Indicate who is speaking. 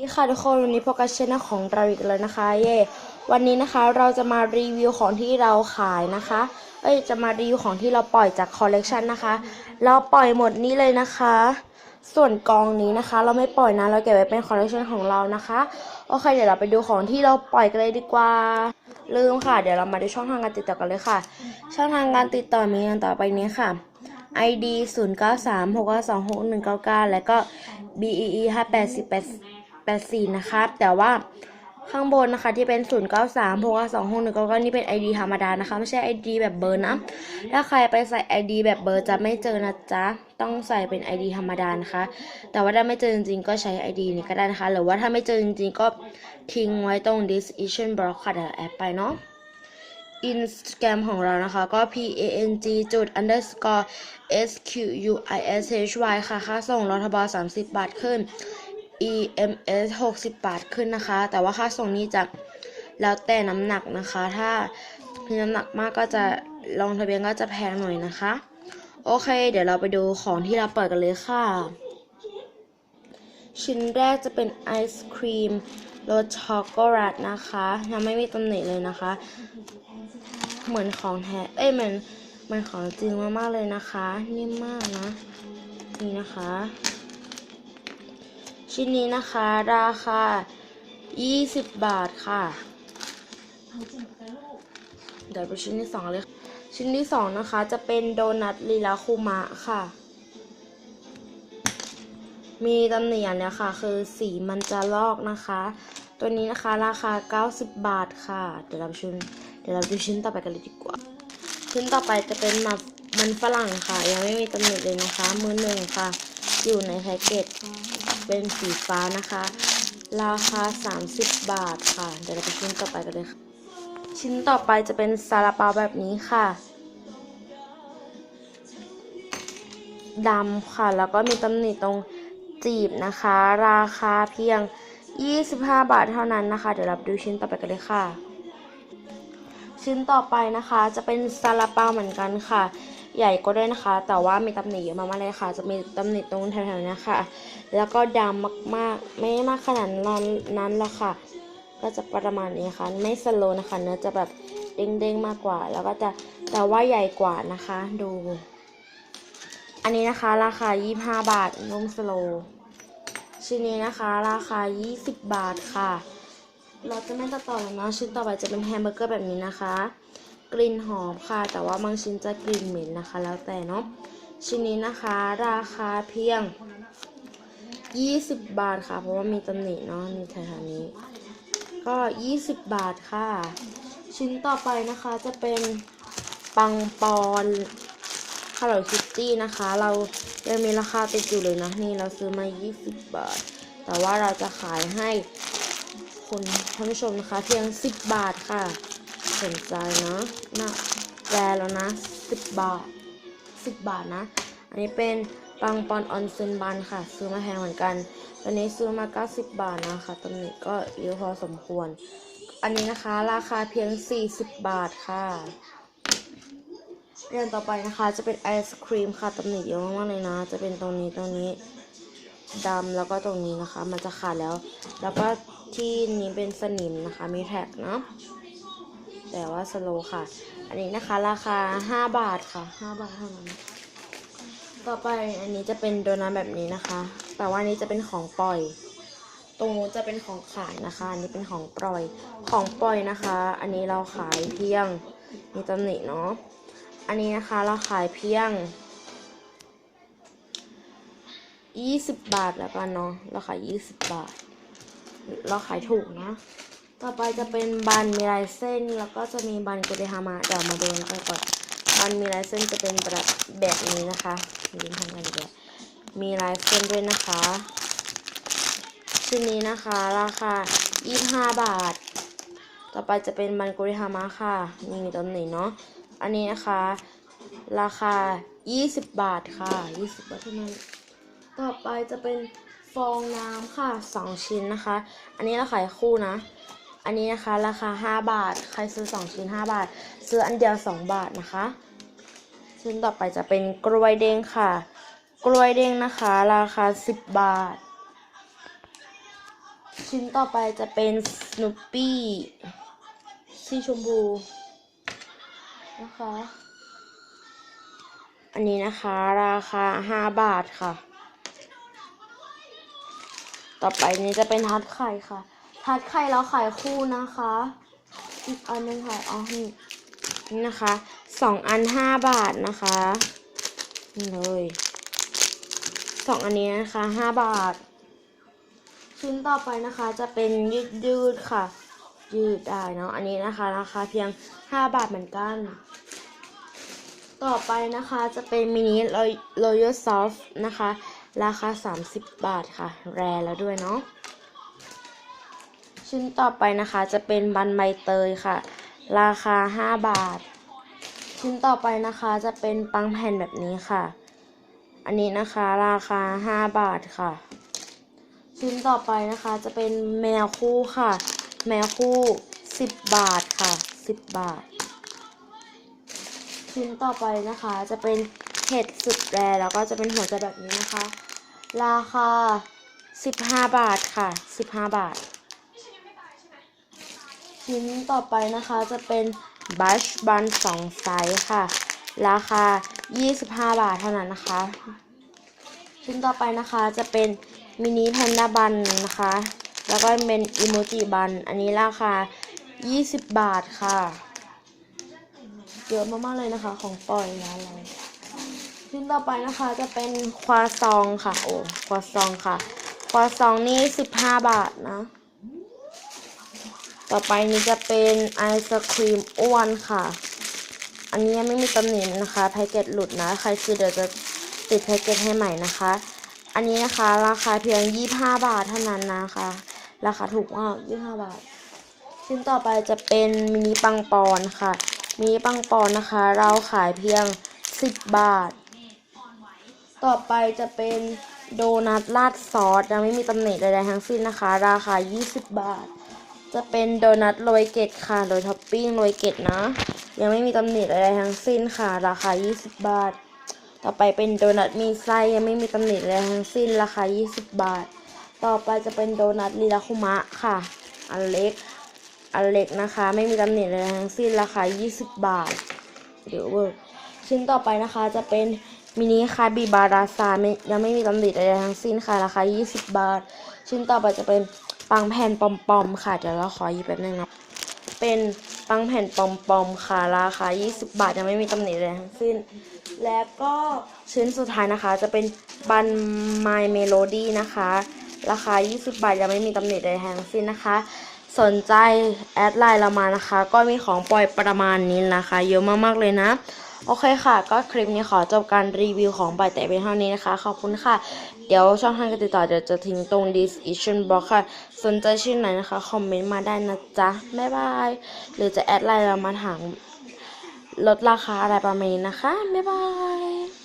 Speaker 1: ดีค่ะทุกคนวันนี้พบกับช anel ของเราอีกแล้วนะคะ เย่วันนี้นะคะเราจะมารีวิวของที่เราขายนะคะ เอ้ยจะมารีวิวของที่เราปล่อยจากคอลเลกชันนะคะ เราปล่อยหมดนี้เลยนะคะ ส่วนกองนี้นะคะ เราไม่ปล่อยนะเราเก็บไว้เป็นคอลเลกชันของเรานะคะโอเคเดี๋ยวเราไปดูของที่เราปล่อยกันเลยดีกว่า ลืมค่ะ เดี๋ยวเรามาดูช่องทางการติดต่อกันเลยค่ะ ช่องทางการติดต่อมีดังต่อไปนี้ค่ะ ID 0 9 3 6 2 6 1 9 9 แล้วก็ BEE 5 8 8 8 4นะคะแต่ว่าข้างบนนะคะที่เป็น 0 9 3 6 2 6 1 9 9นี่เป็น ID ธรรมดานะคะ ไม่ใช่ ID แบบเบอร์นะ ถ้าใครไปใส่ ID แบบเบอร์จะไม่เจอนะจ๊ะ ต้องใส่เป็น ID ธรรมดานะคะ แต่ว่าถ้าไม่เจอจริงๆก็ใช้ ID นี้ก็ได้นะคะ หรือว่าถ้าไม่เจอจริงๆก็ทิ้งไว้ตรง description box ค่ะเดี๋ยวแอดไปเนาะอินสตาแกรมของเรานะคะ ก็ p a n g จุด underscore s q u i s h y ค่ะ ค่าส่งรทบ30 บาทขึ้น e m s 60 บาทขึ้นนะคะ แต่ว่าค่าส่งนี้จะแล้วแต่น้ำหนักนะคะ ถ้ามีน้ำหนักมากก็จะลองทะเบียนก็จะแพงหน่อยนะคะ โอเค เดี๋ยวเราไปดูของที่เราเปิดกันเลยค่ะ ชิ้นแรกจะเป็นไอศครีมรสช็อกโกแลตนะคะยังไม่มีตำหนิเลยนะคะ เหมือนของแท้เอ้ยเหมือนเหมันของจริงมากๆเลยนะคะ นิ่มมากนะ นี่นะคะ ชิ้นนี้นะคะ ราคา 20 บาทค่ะ เดี๋ยวไปชิ้นที่สองเลย ชิ้นที่สองนะคะ จะเป็นโดนัทลีลาคูมะค่ะ มีตำหนิอย่างเนี้ยค่ะ คือสีมันจะลอกนะคะ ตัวนี้นะคะราคา 90 บาทค่ะ เดี๋ยวเราไปชิ้นเดี๋ยวเราดูชิ้นต่อไปกันเลยดีกว่า ชิ้นต่อไปจะเป็นมันมันฝรั่งค่ะ ยังไม่มีตำหนิเลยนะคะ มือหนึ่งค่ะ อยู่ในแพ็กเกจ เป็นสีฟ้านะคะ ราคา 30 บาทค่ะ เดี๋ยวเราไปชิ้นต่อไปกันเลยค่ะ ชิ้นต่อไปจะเป็นซาลาเปาแบบนี้ค่ะดำค่ะ แล้วก็มีตำหนิตรงจีบนะคะ ราคาเพียง 25 บาทเท่านั้นนะคะ เดี๋ยวเราไปดูชิ้นต่อไปกันเลยค่ะ ชิ้นต่อไปนะคะ จะเป็นซาลาเปาเหมือนกันค่ะ ใหญ่ก็ได้นะคะ แต่ว่ามีตำหนิเยอะมากๆเลยค่ะ จะมีตำหนิตรงแถวๆนี้ค่ะ แล้วก็ดำมากๆ ไม่มากขนาดนั้นนั้นหรอกค่ะ ก็จะประมาณนี้ค่ะ ไม่สโลนะคะ เนื้อจะแบบเด้งๆมากกว่า แล้วก็จะแต่ว่าใหญ่กว่านะคะ ดู อันนี้นะคะ ราคา 25 บาทนุ่มสโลชิ้นนี้นะคะ ราคา 20 บาทค่ะ เราจะไม่ตัดต่อแล้วนะชิ้นต่อไปจะเป็นแฮมเบอร์เกอร์แบบนี้นะคะ กลิ่นหอมค่ะ แต่ว่าบางชิ้นจะกลิ่นเหม็นนะคะ แล้วแต่เนาะชิ้นนี้นะคะ ราคาเพียง 20 บาทค่ะ เพราะว่ามีตำหนิเนาะนี่แถวๆนี้ ก็ 20 บาทค่ะ ชิ้นต่อไปนะคะจะเป็นปังปอนคาร์ลคิตตี้นะคะ เรายังมีราคาติดอยู่เลยนะนี่เราซื้อมา 20 บาท แต่ว่าเราจะขายให้ คนท่านผู้ชมนะคะ เพียง 10 บาทค่ะ สนใจนะนะแปลแล้วนะ 10 บาท 10 บาทนะ อันนี้เป็นปังปอนออนเซนบันค่ะ ซื้อมาแพงเหมือนกันตัวนี้ซื้อมา 90 บาทนะคะตำหนิก็เยอะพอสมควร อันนี้นะคะ ราคาเพียง 40 บาทค่ะเรื่องต่อไปนะคะ จะเป็นไอศครีมค่ะตำหนิเยอะมากเลยนะ จะเป็นตรงนี้ตรงนี้ ดำแล้วก็ตรงนี้นะคะ มันจะขาดแล้ว แล้วก็ที่นี้เป็นสนิมนะคะ มีแท็กเนาะแต่ว่าสโลค่ะ อันนี้นะคะ ราคา 5 บาทค่ะ 5 บาทเท่านั้นต่อไปอันนี้จะเป็นโดนัทแบบนี้นะคะ แต่ว่านี้จะเป็นของปล่อย ตรงนู้นจะเป็นของขายนะคะ อันนี้เป็นของปล่อย ของปล่อยนะคะ อันนี้เราขายเพียงมีตำหนิเนาะ อันนี้นะคะเราขายเพียง 20บบาทแล้วกันเนาะเราขาย20บบาท เราขายถูกนะ ต่อไปจะเป็นบันมีลายเส้นแล้วก็จะมีบันกุเดฮามาเดี๋ยวมาดูกันก่อนบันมีลายเส้นจะเป็นแบบแบบนี้นะคะยิ้มทำกันเลยมีลายเส้นด้วยนะคะชิ้นนี้นะคะ ราคา25บาท ต่อไปจะเป็นบันกุเดฮามาค่ะนี่มีต้นนี้เนาะอันนี้นะคะ ราคา 20 บาทค่ะ 20 บาทเท่านั้น ต่อไปจะเป็นฟองน้ำค่ะ2ชิ้นนะคะ อันนี้เราขายคู่นะ อันนี้นะคะราคา 5 บาท ใครซื้อ 2 ชิ้น 5 บาท ซื้ออันเดียว 2 บาทนะคะ ชิ้นต่อไปจะเป็นกล้วยเด้งค่ะ กล้วยเด้งนะคะ ราคา 10 บาท ชิ้นต่อไปจะเป็นสโนปี้สีชมพูนะคะ อันนี้นะคะราคา 5 บาทค่ะ ต่อไปนี้จะเป็นทัดไข่ค่ะทัดไข่เราขายคู่นะคะ อีกอันหนึงค่ะอ๋อนี่นี่นะคะสองอัน5บาทนะคะนี่เลยสองอันนี้นะคะ5บาท ชิ้นต่อไปนะคะจะเป็นยืดยืดๆค่ะ ยืดได้เนาะอันนี้นะคะราคาเพียง5บาทเหมือนกัน ต่อไปนะคะจะเป็นมินิโรย a l ซอฟนะคะ ราคา 30 บาทค่ะ แรแล้วด้วยเนาะชิ้นต่อไปนะคะจะเป็นบันใบเตยค่ะ ราคา 5 บาท ชิ้นต่อไปนะคะจะเป็นปังแผ่นแบบนี้ค่ะ อันนี้นะคะราคา 5 บาทค่ะ ชิ้นต่อไปนะคะจะเป็นแมวคู่ค่ะ แมวคู่ 10 บาทค่ะ 10 บาท ชิ้นต่อไปนะคะจะเป็นเห็ดสุดแรแล้วก็จะเป็นหัวใจแบบนี้นะคะ ราคา15บาทค่ะ15บาท ชิ้นต่อไปนะคะจะเป็นบัชบันสองไซส์ค่ะ ราคา25บาทเท่านั้นนะคะ ชิ้นต่อไปนะคะจะเป็นมินิแพนด้าบันนะคะ แล้วก็เป็นอิโมจิบัน อันนี้ราคา 20 บาทค่ะ เยอะมากๆเลยนะคะของปล่อยร้านเรา ชิ้นต่อไปนะคะจะเป็นควาซองค่ะ โอ้ควาซองค่ะ ควาซองนี่15บห้าบาทนะ ต่อไปนี้จะเป็นไอศครีมอ้วนค่ะ อันนี้ไม่มีตำหนินะคะแพ็กเกจหลุดนะใครซื้อเดี๋ยวจะติดแพ็กเกจให้ใหม่นะคะ อันนี้นะคะราคาเพียง25บาทเท่านั้นนะคะ ราคาถูกมาก25บาท ชิ้นต่อไปจะเป็นมินิปังปอนค่ะมินิปังปอนนะคะ เราขายเพียง10บาท ต่อไปจะเป็นโดนัทราดซอสยังไม่มีตำหนิใดๆทั้งสิ้นนะคะ ราคา 20 บาท จะเป็นโดนัทโรยเกตค่ะ โดยท็อปปิ้งโรยเกตนะ ยังไม่มีตำหนิใดๆทั้งสิ้นค่ะ ราคา 20 บาท ต่อไปเป็นโดนัทมีไส้ยังไม่มีตำหนิใดๆทั้งสิ้น ราคา 20 บาท ต่อไปจะเป็นโดนัทลีลาคุมะค่ะ อันเล็ก อันเล็กนะคะ ไม่มีตำหนิใดๆทั้งสิ้น ราคา 20 บาทเดี๋ยวเวอร์ชิ้นต่อไปนะคะจะเป็น มินิคาบิบาราซาไม่ยังไม่มีตำหนิใดๆทั้งสิ้นค่ะ ราคา 20 บาท ชิ้นต่อไปจะเป็นปังแผ่นปอมๆค่ะ เดี๋ยวเราขอหยิบแป๊บนึงนะเป็นปังแผ่นปอมๆค่ะ ราคา 20 บาทยังไม่มีตำหนิใดทั้งสิ้น แล้วก็ชิ้นสุดท้ายนะคะ จะเป็นบันไมเมโลดี้นะคะ ราคา 20 บาทยังไม่มีตำหนิใดทั้งสิ้นนะคะ สนใจแอดไลน์เรามานะคะ ก็มีของปล่อยประมาณนี้นะคะ เยอะมากๆเลยนะ โอเคค่ะ ก็คลิปนี้ขอจบการรีวิวของปล่อยแต่เป็นเท่านี้นะคะ ขอบคุณค่ะ เดี๋ยวช่องทางการติดต่อเดี๋ยวจะทิ้งตรง description box ค่ะ สนใจชื่อไหนนะคะ คอมเมนต์มาได้นะจ๊ะ บ๊ายบาย หรือจะแอดไลน์เรามาถามลดราคาอะไรประมาณนี้นะคะ บ๊ายบาย